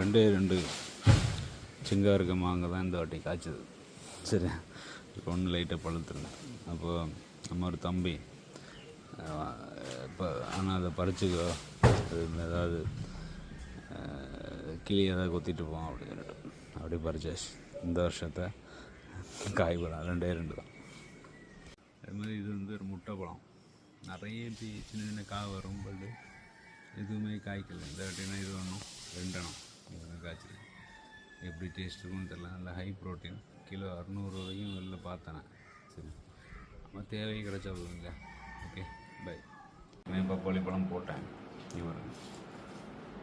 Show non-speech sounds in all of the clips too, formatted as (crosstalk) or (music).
ரெண்டே ரெண்டு சிங்கா இருக்க மாங்க தான் இந்த வாட்டி காய்ச்சது. சரி இப்போ ஒன்று லைட்டாக பழுத்துருந்தேன் அப்போ நம்ம ஒரு தம்பி இப்போ ஆனால் அதை பறிச்சுக்கோ அது ஏதாவது கிளி ஏதாவது கொத்திட்டு போவோம் அப்படின்னு. சொல்லிட்டு அப்படியே பறிச்சாச்சு. இந்த வருஷத்தை காய் பழம் ரெண்டே ரெண்டு தான். அது மாதிரி இது வந்து ஒரு முட்டை பழம். நிறைய இப்படி சின்ன சின்ன காய் வரும் பட் எதுவுமே காய்க்கல. இந்த வாட்டினா இது ஒன்றும் ரெண்டெண்ணம். காய்ச்சல் எப்படி டேஸ்ட் இருக்கும்னு தெரில நல்ல ஹை ப்ரோட்டீன் கிலோ அறநூறு வரைக்கும் வெளில பார்த்தேன் சரி. நம்ம தேவை கிடச்சா போதுங்க ஓகே பை நான் பப்பாளி பழம் போட்டேன் இவர்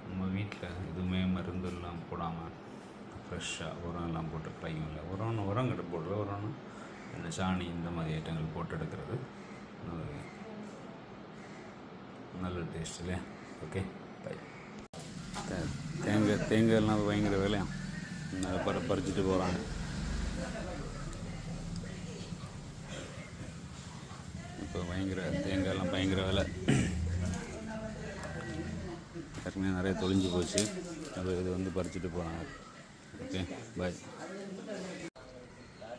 நம்ம வீட்டில் எதுவுமே மருந்து எல்லாம் போடாமல் ஃப்ரெஷ்ஷாக உரம் எல்லாம் போட்டு பையும் இல்லை உரம் உரம் கிட்ட போடுற உரம்னு இந்த சாணி இந்த மாதிரி ஐட்டங்கள் போட்டு எடுக்கிறது. நல்ல டேஸ்ட் இல்லையா ஓகே பை தேங்காய் தேங்காய்லாம் பயங்கர விலையாம் அதை பற பறிச்சுட்டு போகிறாங்க இப்போ பயங்கர தேங்காய்லாம் பயங்கர விலை. ஏற்கனவே நிறைய தொழிஞ்சு போச்சு. அது இது வந்து பறிச்சுட்டு போகிறாங்க ஓகே பாய்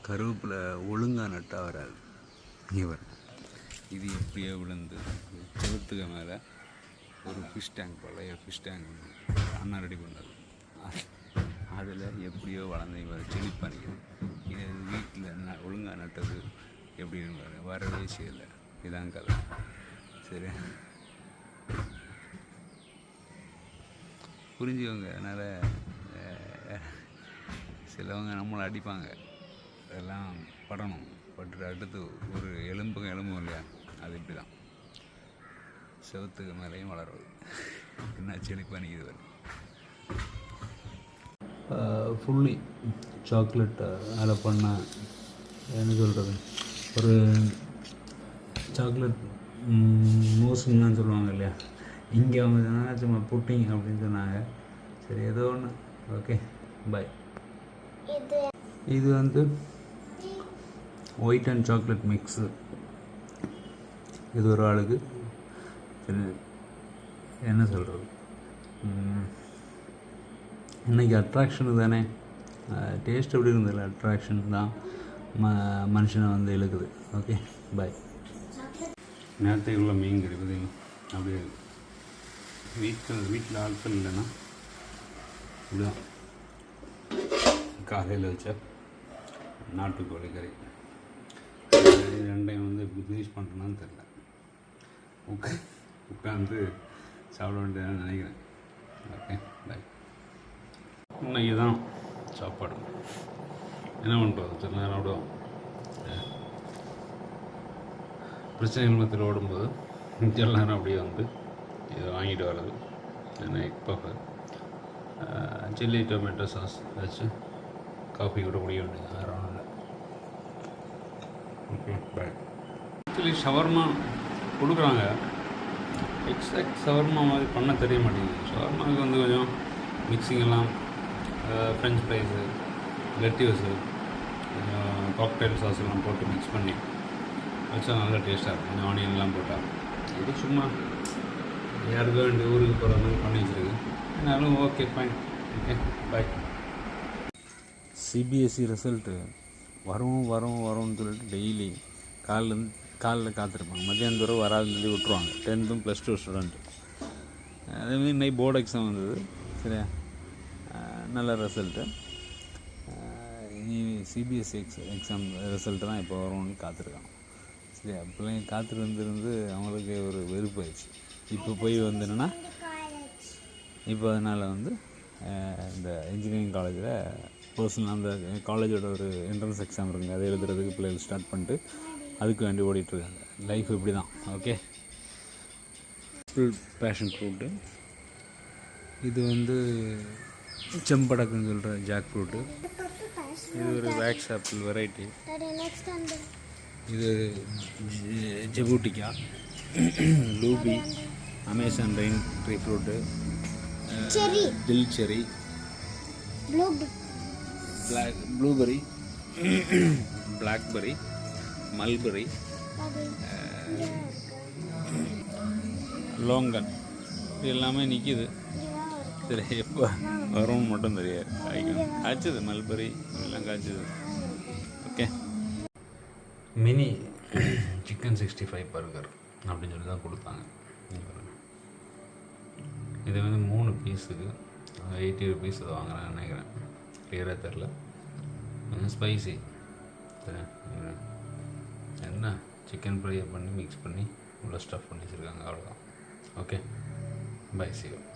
கருவேப்பில் ஒழுங்காக நட்டால் வராது. இவர் இது எப்படியோ விழுந்து செவத்துக்கு மேலே. ஒரு ஃபிஷ் டேங்க் பழைய ஃபிஷ் டேங்க் அண்ணா ரெடி பண்ணது அதில் எப்படியோ வளர்ந்து இவர் செழிப்பானிக்குது இது வீட்டில் ந ஒழுங்காக நட்டது எப்படின்னு வரவே செய்யலை. இதான் கதை. சரி. புரிஞ்சுக்கோங்க. அதனால் சிலவங்க நம்மளை அடிப்பாங்க. அதெல்லாம் படணும். பட்டு அடுத்து ஒரு எலும்புங்க எலும்பும் இல்லையா? அது இப்படி தான் செவத்துக்கு மேலேயும் வளருது என்ன செழிப்பானிக்குது வரும் ஃபுல்லி சாக்லேட் அதில் பண்ண என்ன சொல்கிறது ஒரு சாக்லேட் மூசுங்கன்னு சொல்லுவாங்க இல்லையா? இங்கே அவங்க சொன்னாங்க சும்மா புட்டிங் அப்படின்னு சொன்னாங்க. சரி ஏதோ ஒன்று ஓகே பை இது வந்து ஒயிட் அண்ட் சாக்லேட் மிக்ஸு இது ஒரு ஆளுக்கு. சரி என்ன சொல்கிறது இன்னைக்கு அட்ராக்ஷனு தானே? டேஸ்ட் எப்படி இருந்ததில்ல அட்ராக்ஷன் தான் ம மனுஷனை வந்து இழுக்குது. ஓகே பாய் நேரத்துக்கு உள்ள மீன் கிடைக்குது. அப்படியே வீட்டில் வீட்டில் ஆட்கள் இல்லைன்னா இப்படிதான். காலையில் வச்ச நாட்டுக்கோழி கறி. ரெண்டையும் வந்து எப்படி ஃபினிஷ் பண்ணுறேன்னு தெரில ஓகே உட்காந்து சாப்பிட வேண்டியதுன்னு நினைக்கிறேன். ஓகே பாய் இன்னைக்கு தான் சாப்பாடு. என்ன பண்ணுறது சில நேரம் விடுவோம் பிரச்சனைகள் மத்தியில் ஓடும்போது (laughs) சில நேரம் அப்படியே வந்து இதை வாங்கிட்டு வர்றது. என்ன egg puffer chilli tomato sauce வச்சு காஃபி கூட குடிக்க வேண்டியது வேறு ஒன்றும் இல்லை. ஓகே பாய் ஆக்சுவலி ஷவர்மா கொடுக்குறாங்க. எக்ஸாக்ட் ஷவர்மா மாதிரி பண்ண தெரிய மாட்டேங்குது ஷவர்மாவுக்கு வந்து கொஞ்சம் மிக்சிங் எல்லாம் ஃப்ரெஞ்ச் ஃப்ரைஸு லெட்டிவஸு கொஞ்சம் காக்டைல் சாஸ் எல்லாம் போட்டு மிக்ஸ் பண்ணி வச்சா நல்லா டேஸ்ட்டாக இருக்கும். கொஞ்சம் ஆனியன்லாம் போட்டால் இது சும்மா யாருக்கோ ரெண்டு ஊருக்கு போகிற மாதிரி பண்ணி வச்சுருக்கு. என்னாலும் okay fine okay bye CBSE result வரும் வரும் வரும்னு சொல்லிட்டு டெய்லி காலிலேருந்து காலைல காத்திருப்பாங்க. மத்தியானம் தூரம் வராதுன்னு சொல்லி விட்ருவாங்க டென்த்தும் ப்ளஸ் டூ ஸ்டூடெண்ட்டு அதேமாதிரி இன்னைக்கு போர்டு எக்ஸாம் வந்தது. சரியா? நல்ல ரிசல்ட்டு இனி சிபிஎஸ்சி எக்ஸ் எக்ஸாம் ரிசல்ட்டு தான் இப்போ வரும்னு காத்திருக்காங்க சரியா? பிள்ளைங்க காத்திருந்திருந்து அவங்களுக்கு ஒரு வெறுப்பாயிடுச்சு. இப்போ போய் வந்து என்னென்னா இப்போ அதனால் வந்து இந்த இன்ஜினியரிங் காலேஜில் பர்சனல் அந்த காலேஜோட ஒரு என்ட்ரன்ஸ் எக்ஸாம் இருக்குங்க. அதை எழுதுறதுக்கு பிள்ளைகள் ஸ்டார்ட் பண்ணிட்டு அதுக்கு வேண்டி ஓடிட்டுருக்காங்க. லைஃப் இப்படி தான் ஓகே ஃபுல் பேஷன் ஃப்ரூட்டு இது வந்து செம்படக்குன்னு சொல்கிற ஜாக் ஃப்ரூட்டு இது ஒரு வேக்ஸ் ஆப்பிள் வெரைட்டி இது ஜெபூட்டிக்கா லூபி அமேசான் ரெயின் ட்ரீ ஃப்ரூட்டு தில் cherry black blueberry blackberry mulberry longan இது எல்லாமே நிற்கிது சரி எப்போ வரும் மட்டும் தெரியாது. காய்க்கும் காய்ச்சது மல்பரி எல்லாம் காய்ச்சது. Okay. Mini chicken sixty five burger அப்படின்னு சொல்லி தான் கொடுத்தாங்க. இது வந்து மூணு பீஸுக்கு எயிட்டி ருபீஸ் வாங்குறாங்கன்னு நினைக்கிறேன். கிளியராக தெரில. ஸ்பைசி சரி என்ன? சிக்கன் ஃப்ரையை பண்ணி மிக்ஸ் பண்ணி உள்ள ஸ்டஃப் பண்ணி வச்சுருக்காங்க அவ்வளோதான் ஓகே பை சிவம்